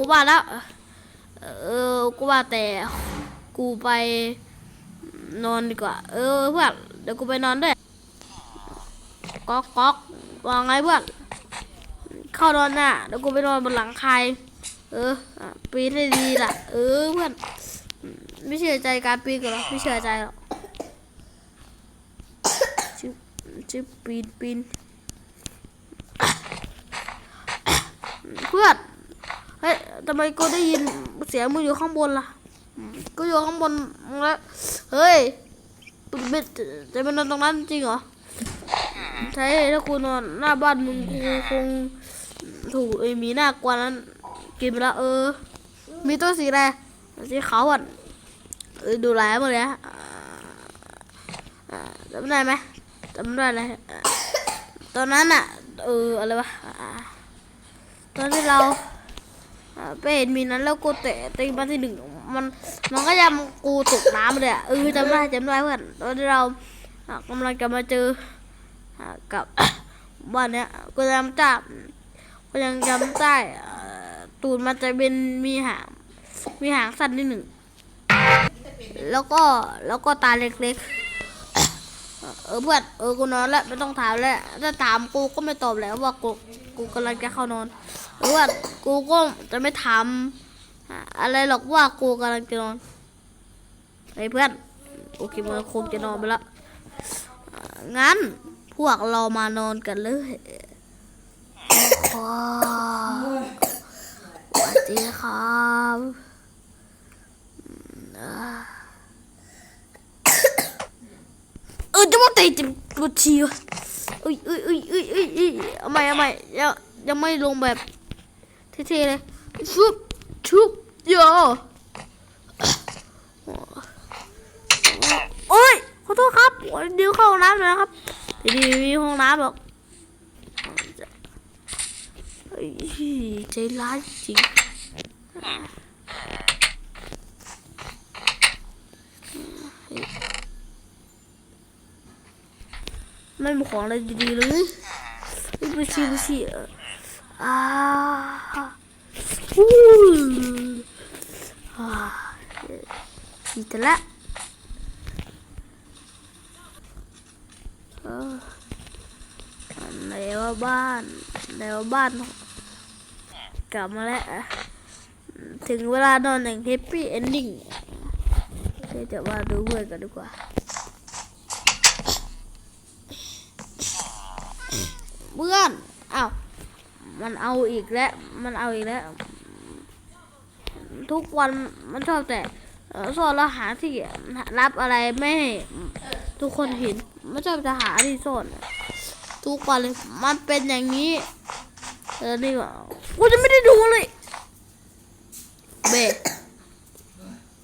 กูว่าแล้วเออ กูว่าแต่กูไปนอนดีกว่า เออเพื่อนเดี๋ยวกูไปนอนด้วยก๊อกก๊อกว่าไงเพื่อนเข้านอนน่ะเดี๋ยวกูไปนอนบนหลังใครเออปีนให้ดีล่ะ เออเพื่อนไม่เชื่อใจการปีนกันหรอไม่เชื่อใจหรอกชิบชิบปีนปีนเพื่อน ฮ้ยทำไมกูได้ยินเสียงมึงอยู่ข้างบนล่ะอืมกูอยู่ข้างบนแล้วเฮ้ยมึงไม่จะไปนอนตรงนั้นจริงเหรอใช่ถ้ากูนอนหน้าบ้านมึงกูคงถูกไอ้หมีหน้ากวานั้น กินไปแล้วเออ มีตัวสีอะไรสีขาวอะเออดูแลหมดเลยอะอ่าอ่าจำได้ไหมจำได้เลยอ่าตอนนั้นอะเอออะไรวะอ่าตอนที่เราอ่า ไปเห็นมีนั้นแล้วกูเตะตีมาที่หนึ่งมันมันก็ยังกูตกน้ำเลยอะเออจำได้จำได้เพื่อนตอนที่เรากำลังจะมาเจอกับบ้านเนี้ยกูจำได้กูยังจำได้ตูดมันจะเป็นมีหางมีหางสั้นนิดหนึ่งแล้วก็แล้วก็ตาเล็กๆ เออเพื่อนเออกูนอนแล้วไม่ต้องถามแล้วถ้าถามกูก็ไม่ตอบแล้วว่ากูกูกำลังจะเข้านอน ว่ากูก็จะไม่ถามอะไรหรอกว่ากูกำลังจะนอนไอ้เพื่อนโอเคมันคงจะนอนไปแล้วอะงั้นพวกเรามานอนกันเลยสวัสดีครับอืมอ่าเออจะมาตะจิบปวดฉี่วะเอ้ยเอ้ยเอ้ยเอ้ยอ้ยเอ้ยเอาใหม่เอาใหม่ยังยังไม่ลงแบบ เท่ๆเลยชุบชุบโยโอ้ยขอโทษครับเดี๋ยวเข้าห้องน้ำหนอยนะครับดีๆมีห้องน้ำหรอกใจร้ายจริงไม่มีของอะไรดีๆเลยเฮ้ยไปชีไปชีเอออ่าอู้อ่า ดีและเออไหนว่าบ้านไหนว่าบ้าน กลับมาแล้ว ถึงเวลานอนอย่างแฮปปี้เอนดิ้งเดี๋ยวจะมาดูเพื่อนกันดีกว่าเพื่อนอ้าวมันเอาอีกแล้ว มันเอาอีกแล้ว ทุกวันมันชอบแต่ สอนเราหาที่รับอะไรไม่ให้ทุกคนเห็นไม่ชอบจะหาที่ซ่อนทุกคนเลยมันเป็นอย่างนี้เออนี่ว่ากูจะไม่ได้ดูเลยเบร